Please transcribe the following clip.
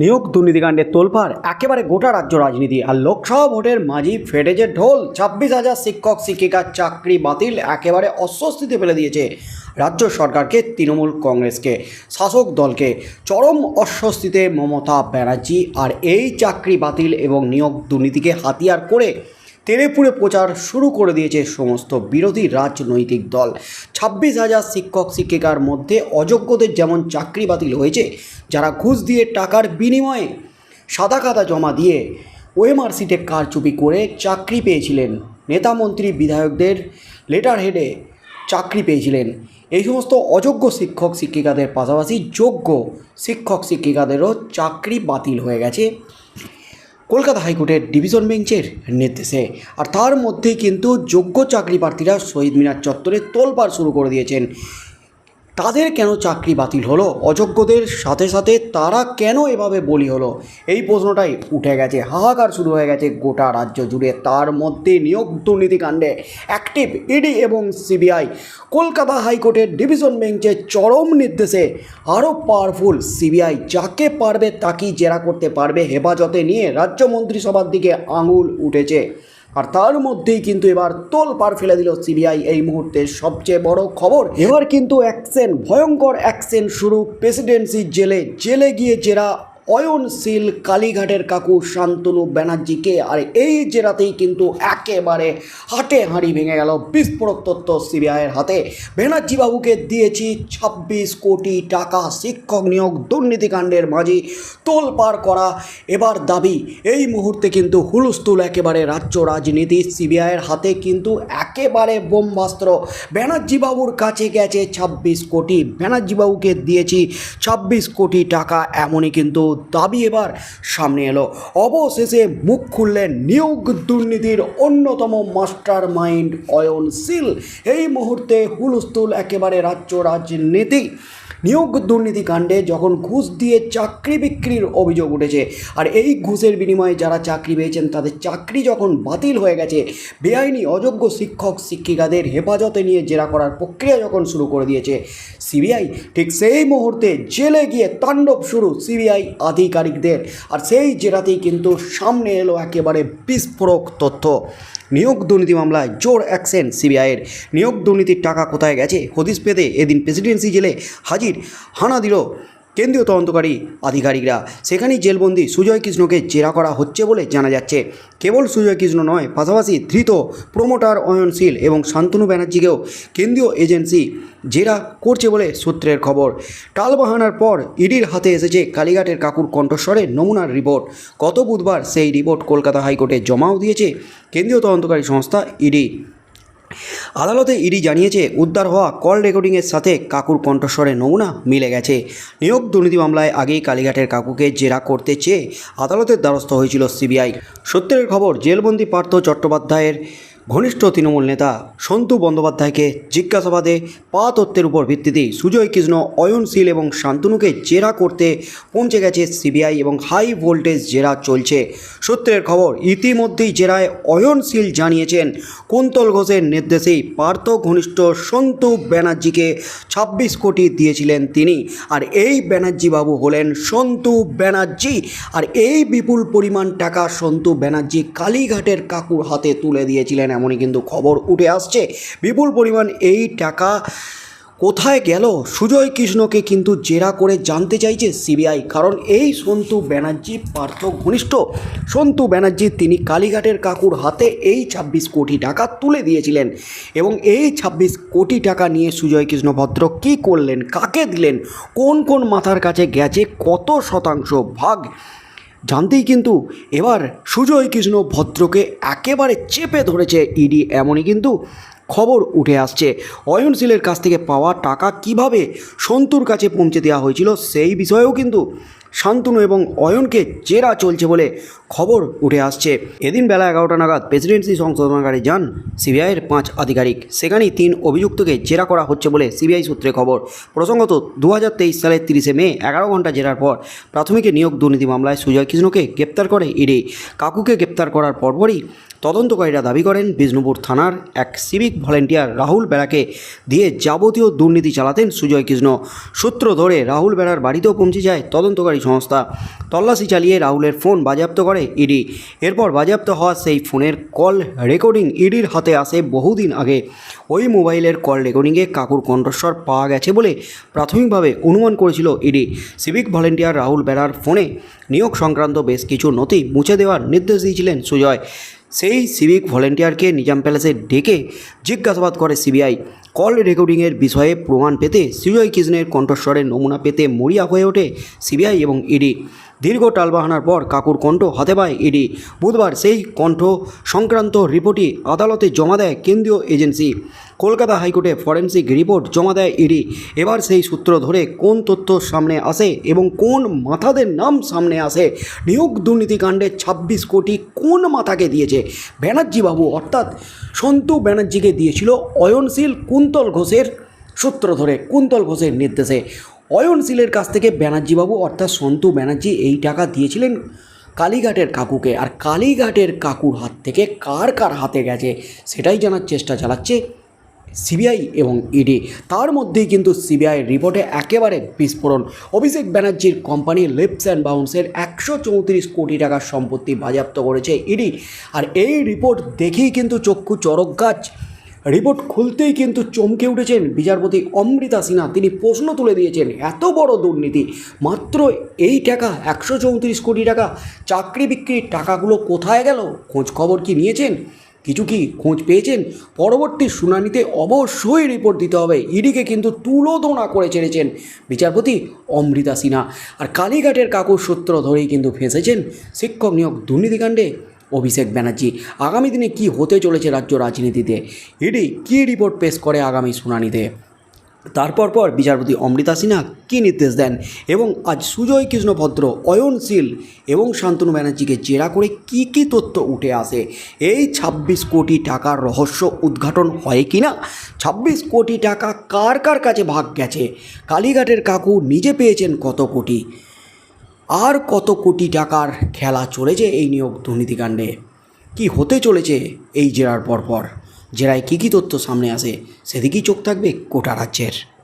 নিয়োগ দুর্নীতিকাণ্ডে তোলপাড়, একেবারে গোটা রাজ্য রাজনীতি আর লোকসভা ভোটের মাঝি ফেটে যে ঢোল। ছাব্বিশ হাজার শিক্ষক, শিক্ষিকার চাকরি বাতিল, একেবারে অস্বস্তিতে ফেলে দিয়েছে রাজ্য সরকারকে, তৃণমূল কংগ্রেসকে। শাসক দলকে চরম অস্বস্তিতে মমতা ব্যানার্জি আর এই চাকরি বাতিল এবং নিয়োগ দুর্নীতিকে হাতিয়ার করে তেড়েপুড়ে প্রচার শুরু করে দিয়েছে সমস্ত বিরোধী রাজনৈতিক দল। ছাব্বিশ হাজার শিক্ষক, শিক্ষিকার মধ্যে অযোগ্যদের যেমন চাকরি বাতিল হয়েছে, যারা ঘুষ দিয়ে টাকার বিনিময়ে সাদা খাতা জমা দিয়ে ওএমআর সিটে কারচুপি করে চাকরি পেয়েছিলেন। নেতা মন্ত্রী বিধায়কদের লেটার হেডে চাকরি পেয়েছিলেন। এই সমস্ত অযোগ্য শিক্ষক, শিক্ষিকাদের পাশাপাশি যোগ্য শিক্ষক, শিক্ষিকাদেরও চাকরি বাতিল হয়ে গেছে। কলকাতা হাইকোর্টের ডিভিশন বেঞ্চের নির্দেশে। আর তার মধ্যেই কিন্তু যোগ্য চাকরি প্রার্থীরা শহীদ মিনার চত্বরে তোলপাড় শুরু করে দিয়েছেন। তাদের কেন চাকরি বাতিল হলো? অযোগ্যদের সাথে সাথে তারা কেন এভাবে বলি হলো? এই প্রশ্নটাই উঠে গেছে, হাহাকার শুরু হয়ে গেছে গোটা রাজ্য জুড়ে। তার মধ্যে নিয়োগ দুর্নীতিকাণ্ডে অ্যাক্টিভ ইডি এবং সিবিআই কলকাতা হাইকোর্টের ডিভিশন বেঞ্চের চরম নির্দেশে। আরও পাওয়ারফুল সিবিআই যাকে পারবে তাকেই জেরা করতে পারবে, হেফাজতে নিয়ে রাজ্য মন্ত্রিসভার দিকে আঙুল উঠেছে। আর তার মধ্যেই কিন্তু এবার তোল পার ফেলে দিল সিবিআই এই মুহূর্তে সবচেয়ে বড় খবর। এবার কিন্তু অ্যাকশন ভয়ঙ্কর অ্যাকশন শুরু। প্রেসিডেন্সি জেলে জেলে গিয়ে জেরা অয়নশীল কালীঘাটের কাকু শান্তনু ব্যানার্জিকে। আর এই জেরাতেই কিন্তু একেবারে হাটে হাঁড়ি ভেঙে গেল বিস্ফোরক তথ্য সিবিআইয়ের হাতে। ব্যানার্জি বাবুকে দিয়েছি ছাব্বিশ কোটি টাকা শিক্ষক নিয়োগ, দুর্নীতিকাণ্ডের মাঝে তোলপার করা। এবার দাবি, এই মুহূর্তে কিন্তু হুলস্থুল একেবারে রাজ্য রাজনীতি। সিবিআইয়ের হাতে কিন্তু একেবারে বোমবাস্ত্র। ব্যানার্জি বাবুর কাছে গেছে ছাব্বিশ কোটি। ব্যানার্জি বাবুকে দিয়েছি ছাব্বিশ কোটি টাকা, এমনই কিন্তু দাবি এবার সামনে এলো। অবশেষে মুখ খুললেন নিয়োগ দুর্নীতির অন্যতম মাস্টার মাইন্ড অয়নশীল এই মুহূর্তে হুলস্থুল একেবারে রাজ্য রাজনীতি। নিয়োগ দুর্নীতি কাণ্ডে যখন ঘুষ দিয়ে চাকরি বিক্রির অভিযোগ উঠেছে, আর এই ঘুষের বিনিময়ে যারা চাকরি পেয়েছেন, তাদের চাকরি যখন বাতিল হয়ে গেছে, বেআইনি অযোগ্য শিক্ষক, শিক্ষিকাদের হেফাজতে নিয়ে জেরা করার প্রক্রিয়া যখন শুরু করে দিয়েছে, সিবিআই ঠিক সেই মুহূর্তে জেলে গিয়ে তাণ্ডব শুরু সিবিআই আধিকারিকদের। আর সেই জেরাতেই কিন্তু সামনে এলো একেবারে বিস্ফোরক তথ্য। নিয়োগ দুর্নীতি মামলায় জোর অ্যাকশন সিবিআইয়ের নিয়োগ দুর্নীতির টাকা কোথায় গেছে? হদিশ পেতে এদিন প্রেসিডেন্সি জেলে হাজির, হানা দিল কেন্দ্রীয় তদন্তকারী আধিকারিকরা। সেখানেই জেলবন্দি সুজয় কৃষ্ণকে জেরা করা হচ্ছে বলে জানা যাচ্ছে। কেবল সুজয় কৃষ্ণ নয়, পাশাপাশি ধৃত প্রমোটার অয়নশীল এবং শান্তনু ব্যানার্জিকেও কেন্দ্রীয় এজেন্সি জেরা করছে বলে সূত্রের খবর। টালবাহানার পর ইডির হাতে এসেছে কালীঘাটের কাকুর কণ্ঠস্বরে নমুনার রিপোর্ট। গত বুধবার সেই রিপোর্ট কলকাতা হাইকোর্টে জমাও দিয়েছে। কেন্দ্রীয় তদন্তকারী সংস্থা ইডি। আদালতে ইডি জানিয়েছে, উদ্ধার হওয়া কল রেকর্ডিংয়ের সাথে কাকুর কণ্ঠস্বরের নমুনা মিলে গেছে। নিয়োগ দুর্নীতি মামলায় আগেই কালীঘাটের কাকুকে জেরা করতে চেয়ে আদালতের দ্বারস্থ হয়েছিল সিবিআই। সত্যের খবর, জেলবন্দি পার্থ চট্টোপাধ্যায়ের ঘনিষ্ঠ তৃণমূল নেতা সন্তু বন্দ্যোপাধ্যায়কে জিজ্ঞাসাবাদে পা তত্ত্বের উপর ভিত্তিতেই সুজয় কৃষ্ণ অয়নশীল এবং শান্তনুকে জেরা করতে পৌঁছে গেছে সিবিআই এবং হাই ভোল্টেজ জেরা চলছে। সূত্রের খবর, ইতিমধ্যেই জেরায় অয়নশীল জানিয়েছেন, কুন্তল ঘোষের নির্দেশেই পার্থ ঘনিষ্ঠ সন্তু ব্যানার্জিকে ছাব্বিশ কোটি দিয়েছিলেন তিনি। আর এই ব্যানার্জি বাবু হলেন সন্তু ব্যানার্জি। আর এই বিপুল পরিমাণ টাকা সন্তু ব্যানার্জি কালীঘাটের কাকুর হাতে তুলে দিয়েছিলেন এমনই কিন্তু খবর উঠে আসছে। বিপুল পরিমাণ এই টাকা কোথায় গেল? সুজয় কৃষ্ণকে কিন্তু জেরা করে জানতে চাইছে সিবিআই। কারণ এই সন্তু ব্যানার্জি পার্থ ঘনিষ্ঠ। সন্তু ব্যানার্জি তিনি কালীঘাটের কাকুর হাতে এই ছাব্বিশ কোটি টাকা তুলে দিয়েছিলেন এবং এই ছাব্বিশ কোটি টাকা নিয়ে সুজয় কৃষ্ণ ভদ্র কী করলেন? কাকে দিলেন? কোন কোন মাথার কাছে গেছে? কত শতাংশ ভাগ জানতেই কিন্তু এবার সুজয় কৃষ্ণ ভদ্রকে একেবারে চেপে ধরেছে ইডি এমনই কিন্তু খবর উঠে আসছে। অয়নশীলের কাছ থেকে পাওয়া টাকা কীভাবে সন্তুর কাছে পৌঁছে দেওয়া হয়েছিল সেই বিষয়েও কিন্তু শান্তনু এবং অয়নকে জেরা চলছে বলে খবর উঠে আসছে। এদিন বেলা এগারোটা নাগাদ প্রেসিডেন্সি সংশোধনাগারে যান সিবিআইয়ের পাঁচ আধিকারিক। সেখানেই তিন অভিযুক্তকে জেরা করা হচ্ছে বলে সিবিআই সূত্রে খবর। প্রসঙ্গত দু হাজার তেইশ সালের তিরিশে মে, এগারো ঘণ্টা জেরার পর প্রাথমিক নিয়োগ দুর্নীতি মামলায় সুজয় কৃষ্ণকে গ্রেপ্তার করে ইডি। কাকুকে গ্রেপ্তার করার পরপরই তদন্তকারীরা দাবি করেন, বিষ্ণুপুর থানার এক সিভিক ভলেন্টিয়ার রাহুল বেড়াকে দিয়ে যাবতীয় দুর্নীতি চালাতেন সুজয় কৃষ্ণ। সূত্র ধরে, রাহুল বেড়ার বাড়িতেও পৌঁছে যায় তদন্তকারী তদন্তকারী সংস্থা তল্লাশি চালিয়ে রাহুলের ফোন বাজেয়াপ্ত করে ইডি। এরপর বাজেয়াপ্ত হওয়া সেই ফোনের কল রেকর্ডিং ইডির হাতে আসে বহুদিন আগে। ওই মোবাইলের কল রেকর্ডিংয়ে কাকুর কণ্ঠস্বর পাওয়া গেছে বলে প্রাথমিকভাবে অনুমান করেছিল ইডি। সিভিক ভলেন্টিয়ার রাহুল বেড়ার ফোনে নিয়োগ সংক্রান্ত বেশ কিছু নথি মুছে দেওয়ার নির্দেশ দিয়েছিলেন সুজয়। সেই সিভিক ভলেন্টিয়ারকে নিজাম প্যালেসে ডেকে জিজ্ঞাসাবাদ করে সিবিআই। কল রেকর্ডিংয়ের বিষয়ে প্রমাণ পেতে সুজয় কৃষ্ণের কণ্ঠস্বরের নমুনা পেতে মরিয়া হয়ে ওঠে সিবিআই এবং ইডি। দীর্ঘ টালবাহানার পর কাকুর কণ্ঠ হাতে পায় ইডি। বুধবার সেই কণ্ঠ সংক্রান্ত রিপোর্টই আদালতে জমা দেয় কেন্দ্রীয় এজেন্সি। কলকাতা হাইকোর্টে ফরেন্সিক রিপোর্ট জমা দেয় ইডি। এবার সেই সূত্র ধরে কোন তথ্য সামনে আসে এবং কোন মাথাদের নাম সামনে আসে? নিয়োগ দুর্নীতিকাণ্ডে ছাব্বিশ কোটি কোন মাথাকে দিয়েছে? ব্যানার্জি বাবু অর্থাৎ সন্তু ব্যানার্জিকে দিয়েছিল অয়নশীল কুন্তল ঘোষের সূত্র ধরে কুন্তল ঘোষের নির্দেশে অয়নশীলের কাছ থেকে ব্যানার্জিবাবু অর্থাৎ সন্তু ব্যানার্জি এই টাকা দিয়েছিলেন কালীঘাটের কাকুকে। আর কালীঘাটের কাকুর হাত থেকে কার কার হাতে গেছে সেটাই জানার চেষ্টা চালাচ্ছে সিবিআই এবং ইডি। তার মধ্যেই কিন্তু সিবিআই রিপোর্টে একেবারে বিস্ফোরণ। অভিষেক ব্যানার্জির কোম্পানি লিপস অ্যান্ড বাউন্সের একশো চৌত্রিশ কোটি টাকার সম্পত্তি বাজেয়াপ্ত করেছে ইডি। আর এই রিপোর্ট দেখেই কিন্তু চক্ষু চরক গাছ। রিপোর্ট খুলতেই কিন্তু চমকে উঠেছেন বিচারপতি অমৃতা সিনহা। তিনি প্রশ্ন তুলে দিয়েছেন, এত বড় দুর্নীতি, মাত্র এই টাকা একশো চৌত্রিশ কোটি টাকা, চাকরি বিক্রির টাকাগুলো কোথায় গেল? খোঁজ খবর কি নিয়েছেন? কিছু কি খোঁজ পেয়েছেন? পরবর্তী শুনানিতে অবশ্যই রিপোর্ট দিতে হবে। ইডিকে কিন্তু তুলোদোনা করে ছেড়েছেন বিচারপতি অমৃতা সিনহা। আর কালীঘাটের কাকুর সূত্র ধরেই কিন্তু ফেঁসেছেন শিক্ষক নিয়োগ দুর্নীতিকাণ্ডে। অভিষেক ব্যানার্জি, আগামী দিনে কি হতে চলেছে রাজ্য রাজনীতিতে? ইডি কী রিপোর্ট পেশ করে আগামী শুনানিতে? তারপর পর বিচারপতি অমৃতা সিনহা কী নির্দেশ দেন? এবং আজ সুজয় কৃষ্ণ ভদ্র অয়নশীল এবং শান্তনু ব্যানার্জিকে জেরা করে কি কি তথ্য উঠে আসে? এই ছাব্বিশ কোটি টাকার রহস্য উদ্ঘাটন হয় কি না? ছাব্বিশ কোটি টাকা কার কার কাছে ভাগ গেছে? কালীঘাটের কাকু নিজে পেয়েছেন কত কোটি? আর কত কোটি টাকার খেলা চলেছে এই নিয়োগ দুর্নীতিকাণ্ডে? কি হতে চলেছে এই জেরার পরপর? জেরায় কী কী তথ্য সামনে আসে, সেদিকেই চোখ থাকবে কোটা রাজ্যের।